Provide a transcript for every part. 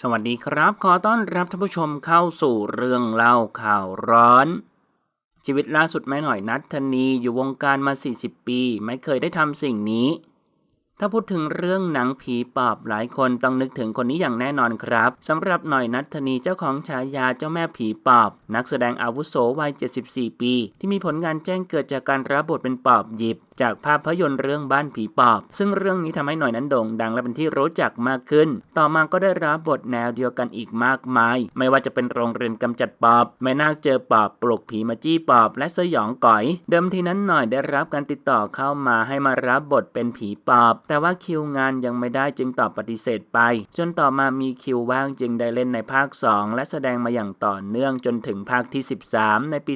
สวัสดีครับ ขอต้อนรับท่านผู้ชมเข้าสู่เรื่องเล่าข่าวร้อน ชีวิตล่าสุดแม่หน่อยนัทธนีอยู่วงการมา 40 ปี ไม่เคยได้ทำสิ่งนี้ ถ้าพูดถึงเรื่องหนังผีปอบหลายคนต้องนึกถึงคนนี้อย่างแน่นอนครับสำหรับหน่อยนัทธนีเจ้าของฉายาเจ้าแม่ผีปอบ นักแสดงอาวุโสวัย 74 ปี ที่มีผลงานแจ้งเกิดจากการรับบทเป็นปอบหยิบ จากภาพยนตร์เรื่องบ้านผีปอบ ซึ่งเรื่องนี้ทำให้หน่อยนั้นโด่งดังและเป็นที่รู้จักมากขึ้น ต่อมาก็ได้รับบทแนวเดียวกันอีกมากมาย ไม่ว่าจะเป็นโรงเรียนกำจัดปอบแม่นาคเจอปอบปลุกผีมาจี้ปอบ และสยองก๋อย เดิมทีนั้นหน่อยได้รับการติดต่อเข้ามาให้มารับบทเป็นผีปอบแต่ว่าคิวงานยังไม่ได้จึงตอบปฏิเสธไป จนต่อมามีคิวว่างจึงได้เล่นในภาค 2 และแสดงมาอย่างต่อเนื่องจนถึงภาคที่ 13 ในปี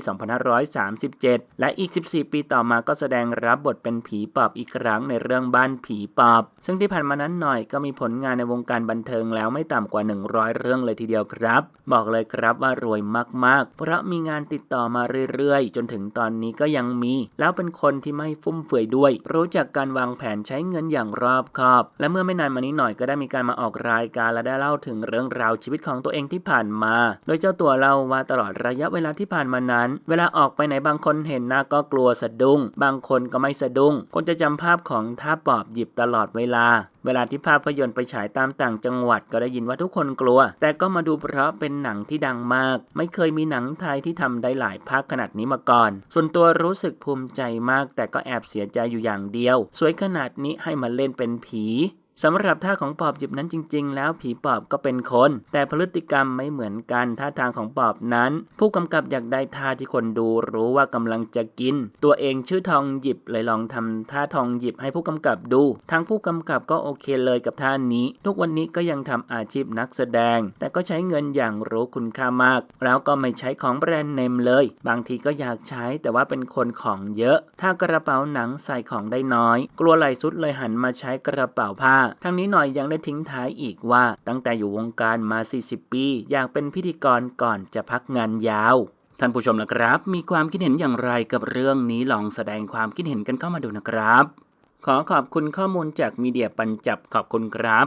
2537 และอีก 14 ปีต่อมาก็แสดงรับบทเป็นผีปอบอีกครั้งในเรื่องบ้านผีปอบ ซึ่งที่ผ่านมานั้นหน่อยก็มีผลงานในวงการบันเทิงแล้วไม่ต่ำกว่า 100 เรื่องเลยทีเดียวครับ บอกเลยครับว่ารวยมากๆ เพราะมีงานติดต่อมาเรื่อยๆ จนถึงตอนนี้ก็ยังมี แล้วเป็นคนที่ไม่ฟุ่มเฟือยด้วย รู้จักการวางแผนใช้เงินอย่างางรอบคอบ และเมื่อไม่นานมานี้หน่อยก็ได้มีการมาออกรายการและได้เล่าถึงเรื่องราวชีวิตของตัวเองที่ผ่านมา โดยเจ้าตัวเล่าว่าตลอดระยะเวลาที่ผ่านมานั้น เวลาออกไปไหนบางคนเห็นหน้าก็กลัวสะดุ้ง บางคนก็ไม่สะดุ้ง คนจะจำภาพของท่าปอบหยิบตลอดเวลาเวลาที่ภาพยนตร์ไปฉายตามต่างจังหวัดก็ได้ยินว่าทุกคนกลัว แต่ก็มาดูเพราะเป็นหนังที่ดังมาก ไม่เคยมีหนังไทยที่ทำได้หลายภาคขนาดนี้มาก่อน ส่วนตัวรู้สึกภูมิใจมาก แต่ก็แอบเสียใจอยู่อย่างเดียว สวยขนาดนี้ให้มาเล่นเป็นผี สำหรับท่าของปอบหยิบนั้นจริง ๆ แล้วผีปอบก็เป็นคน แต่พฤติกรรมไม่เหมือนกันท่าทางของปอบนั้น ผู้กำกับอยากได้ท่าที่คนดูรู้ว่ากำลังจะกิน ตัวเองชื่อทองหยิบเลยลองทำท่าทองหยิบให้ผู้กำกับดูทางผู้กำกับก็โอเคเลยกับท่านี้ ทุกวันนี้ก็ยังทำอาชีพนักแสดง แต่ก็ใช้เงินอย่างรู้คุณค่ามาก แล้วก็ไม่ใช้ของแบรนด์เนมเลย บางทีก็อยากใช้แต่ว่าเป็นคนของเยอะ ถ้ากระเป๋าหนังใส่ของได้น้อย กลัวไหลสุดเลยหันมาใช้กระเป๋าผ้าทั้งนี้หน่อยยังได้ทิ้งท้ายอีกว่า ตั้งแต่อยู่วงการมา 40 ปี อยากเป็นพิธีกรก่อนจะพักงานยาวท่านผู้ชมนะครับ มีความคิดเห็นอย่างไรกับเรื่องนี้ลองแสดงความคิดเห็นกันเข้ามาดูนะครับ ขอขอบคุณข้อมูลจากมีเดียปัญจับขอบคุณครับ